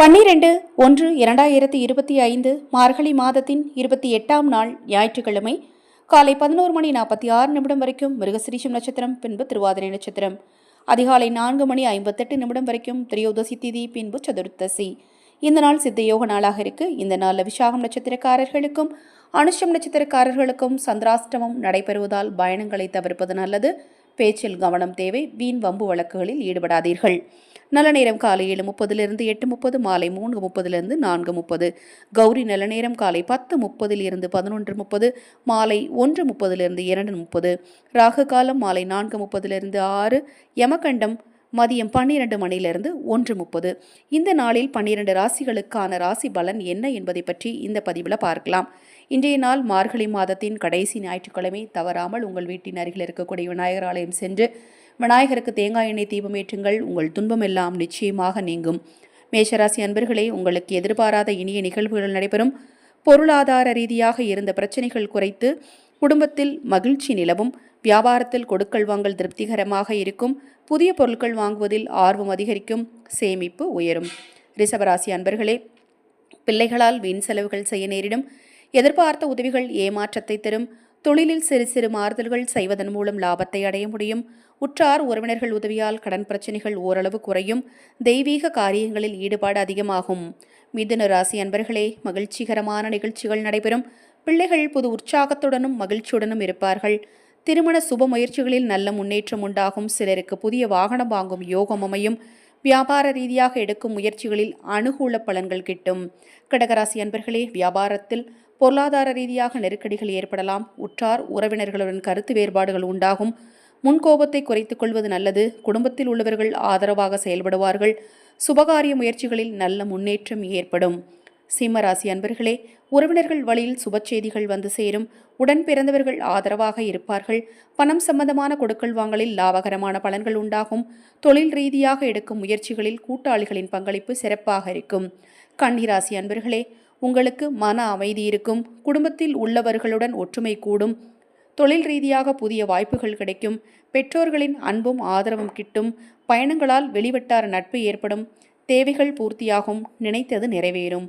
பன்னிரண்டு ஒன்று இரண்டாயிரத்தி இருபத்தி ஐந்து மார்கழி மாதத்தின் இருபத்தி எட்டாம் நாள் ஞாயிற்றுக்கிழமை காலை பதினோரு மணி நாற்பத்தி ஆறு நிமிடம் வரைக்கும் மிருகசிரீஷம் நட்சத்திரம் பின்பு திருவாதிரை நட்சத்திரம். அதிகாலை நான்கு மணி ஐம்பத்தெட்டு நிமிடம் வரைக்கும் திரையோதசி திதி பின்பு சதுர்த்தசி. இந்த நாள் சித்த யோக நாளாக இருக்கு. இந்த நாளில் விசாகம் நட்சத்திரக்காரர்களுக்கும் அனுஷம் நட்சத்திரக்காரர்களுக்கும் சந்திராஷ்டமம் நடைபெறுவதால் பயணங்களை தவிர்ப்பது நல்லது. பேச்சில் கவனம் தேவை வீண் வம்பு வழக்குகளில் ஈடுபடாதீர்கள். நல்ல நேரம் காலை ஏழு முப்பதிலிருந்து எட்டு முப்பது மாலை மூன்று முப்பதிலிருந்து நான்கு முப்பது. கௌரி நல்ல நேரம் காலை பத்து முப்பதில் இருந்து பதினொன்று முப்பது மாலை ஒன்று முப்பதிலிருந்து இரண்டு முப்பது. ராகு காலம் மாலை நான்கு முப்பதிலிருந்து ஆறு. யமகண்டம் மதியம் பன்னிரண்டு மணியிலிருந்து ஒன்று முப்பது. இந்த நாளில் பன்னிரண்டு ராசிகளுக்கான ராசி பலன் என்ன என்பதை பற்றி இந்த பதிவில் பார்க்கலாம். இன்றைய நாள் மார்கழி மாதத்தின் கடைசி ஞாயிற்றுக்கிழமை. தவறாமல் உங்கள் வீட்டின் அருகில் இருக்கக்கூடிய விநாயகர் ஆலயம் சென்று விநாயகருக்கு தேங்காய் எண்ணெய் தீபமேற்றுங்கள் உங்கள் துன்பம் எல்லாம் நிச்சயமாக நீங்கும். மேஷராசி அன்பர்களே உங்களுக்கு எதிர்பாராத இனிய நிகழ்வுகள் நடைபெறும். பொருளாதார ரீதியாக இருந்த பிரச்சனைகள் குறைத்து குடும்பத்தில் மகிழ்ச்சி நிலவும் வியாபாரத்தில் கொடுக்கல் வாங்கல் திருப்திகரமாக இருக்கும் புதிய பொருட்கள் வாங்குவதில் ஆர்வம் அதிகரிக்கும் சேமிப்பு உயரும். ரிஷபராசி அன்பர்களே பிள்ளைகளால் வீண் செலவுகள் செய்ய நேரிடும். எதிர்பார்த்த உதவிகள் ஏமாற்றத்தை தரும். தொழிலில் சிறு சிறு மாறுதல்கள் செய்வதன் மூலம் லாபத்தை அடைய முடியும். உற்றார் உறவினர்கள் உதவியால் கடன் பிரச்சனைகள் ஓரளவு குறையும். தெய்வீக காரியங்களில் ஈடுபாடு அதிகமாகும். மிதுன ராசி அன்பர்களே மகிழ்ச்சிகரமான நிகழ்ச்சிகள் நடைபெறும். பிள்ளைகள் புது உற்சாகத்துடனும் மகிழ்ச்சியுடனும் இருப்பார்கள். திருமண சுப முயற்சிகளில் நல்ல முன்னேற்றம் உண்டாகும். சிலருக்கு புதிய வாகனம் வாங்கும் யோகம் அமையும். வியாபார ரீதியாக எடுக்கும் முயற்சிகளில் அனுகூல பலன்கள் கிட்டும். கடகராசி அன்பர்களே வியாபாரத்தில் பொருளாதார ரீதியாக நெருக்கடிகள் ஏற்படலாம். உற்றார் உறவினர்களுடன் கருத்து வேறுபாடுகள் உண்டாகும். முன்கோபத்தை குறைத்துக் கொள்வது நல்லது. குடும்பத்தில் உள்ளவர்கள் ஆதரவாக செயல்படுவார்கள். சுபகாரிய முயற்சிகளில் நல்ல முன்னேற்றம் ஏற்படும். சிம்மராசி அன்பர்களே உறவினர்கள் வழியில் சுப செய்திகள் வந்து சேரும். உடன் பிறந்தவர்கள் ஆதரவாக இருப்பார்கள். பணம் சம்பந்தமான கொடுக்கல் வாங்கலில் லாபகரமான பலன்கள் உண்டாகும். தொழில் ரீதியாக எடுக்கும் முயற்சிகளில் கூட்டாளிகளின் பங்களிப்பு சிறப்பாக இருக்கும். கன்னிராசி அன்பர்களே உங்களுக்கு மன அமைதி இருக்கும். குடும்பத்தில் உள்ளவர்களுடன் ஒற்றுமை கூடும். தொழில் ரீதியாக புதிய வாய்ப்புகள் கிடைக்கும். பெற்றோர்களின் அன்பும் ஆதரவும் கிட்டும். பயணங்களால் வெளிவட்டார நட்பு ஏற்படும். தேவைகள் பூர்த்தியாகும். நினைத்தது நிறைவேறும்.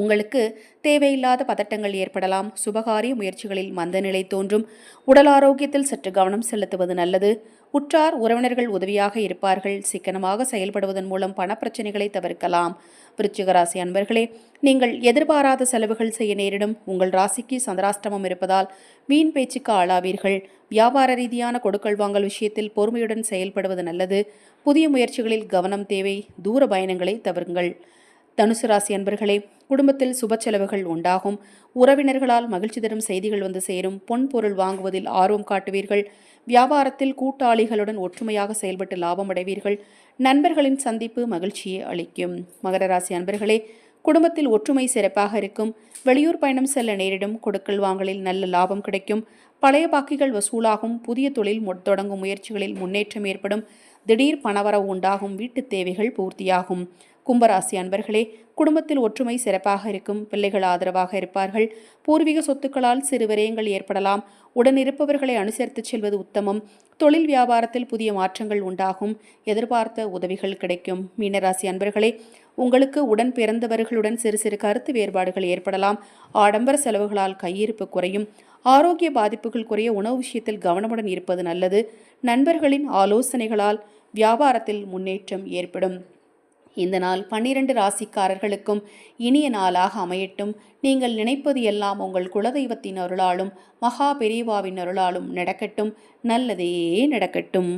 உங்களுக்கு தேவையில்லாத பதட்டங்கள் ஏற்படலாம். சுபகாரிய முயற்சிகளில் மந்தநிலை தோன்றும். உடல் ஆரோக்கியத்தில் சற்று கவனம் செலுத்துவது நல்லது. உற்றார் உறவினர்கள் உதவியாக இருப்பார்கள். சிக்கனமாக செயல்படுவதன் மூலம் பணப்பிரச்சனைகளை தவிர்க்கலாம். விருச்சிக ராசி அன்பர்களே நீங்கள் எதிர்பாராத செலவுகள் செய்ய நேரிடும். உங்கள் ராசிக்கு சந்திராஷ்டமம் இருப்பதால் வீண் பேச்சுக்கு ஆளாவீர்கள். வியாபார ரீதியான கொடுக்கல் வாங்கல் விஷயத்தில் பொறுமையுடன் செயல்படுவது நல்லது. புதிய முயற்சிகளில் கவனம் தேவை. தூர பயணங்களை தவிருங்கள். தனுசு ராசி அன்பர்களே குடும்பத்தில் சுப செலவுகள் உண்டாகும். உறவினர்களால் மகிழ்ச்சி தரும் செய்திகள் வந்து சேரும். பொன் பொருள் வாங்குவதில் ஆர்வம் காட்டுவீர்கள். வியாபாரத்தில் கூட்டாளிகளுடன் ஒற்றுமையாக செயல்பட்டு லாபம் அடைவீர்கள். நண்பர்களின் சந்திப்பு மகிழ்ச்சியை அளிக்கும். மகர ராசி அன்பர்களே குடும்பத்தில் ஒற்றுமை சிறப்பாக இருக்கும். வெளியூர் பயணம் செல்ல நேரிடும். கொடுக்கல் வாங்கலில் நல்ல லாபம் கிடைக்கும். பழைய பாக்கிகள் வசூலாகும். புதிய தொழில் மு- தொடங்கும் முயற்சிகளில் முன்னேற்றம் ஏற்படும். திடீர் பணவரவு உண்டாகும். வீட்டுத் தேவைகள் பூர்த்தியாகும். கும்பராசி அன்பர்களே குடும்பத்தில் ஒற்றுமை சிறப்பாக இருக்கும் பிள்ளைகள் ஆதரவாக இருப்பார்கள். பூர்வீக சொத்துக்களால் சிறு விரயங்கள் ஏற்படலாம். உடன் இருப்பவர்களை அனுசரித்துச் செல்வது உத்தமம். தொழில் வியாபாரத்தில் புதிய மாற்றங்கள் உண்டாகும். எதிர்பார்த்த உதவிகள் கிடைக்கும். மீனராசி அன்பர்களே உங்களுக்கு உடன் பிறந்தவர்களுடன் சிறு சிறு கருத்து வேறுபாடுகள் ஏற்படலாம். ஆடம்பர செலவுகளால் கையிருப்பு குறையும். ஆரோக்கிய பாதிப்புகள் குறைய உணவு விஷயத்தில் கவனமுடன் இருப்பது நல்லது. நண்பர்களின் ஆலோசனைகளால் வியாபாரத்தில் முன்னேற்றம் ஏற்படும். இந்த நாள் பன்னிரண்டு ராசிக்காரர்களுக்கும் இனிய நாளாக அமையட்டும். நீங்கள் நினைப்பது எல்லாம் உங்கள் குலதெய்வத்தின் அருளாலும் மகா பெரியவாவின் அருளாலும் நடக்கட்டும். நல்லதே நடக்கட்டும்.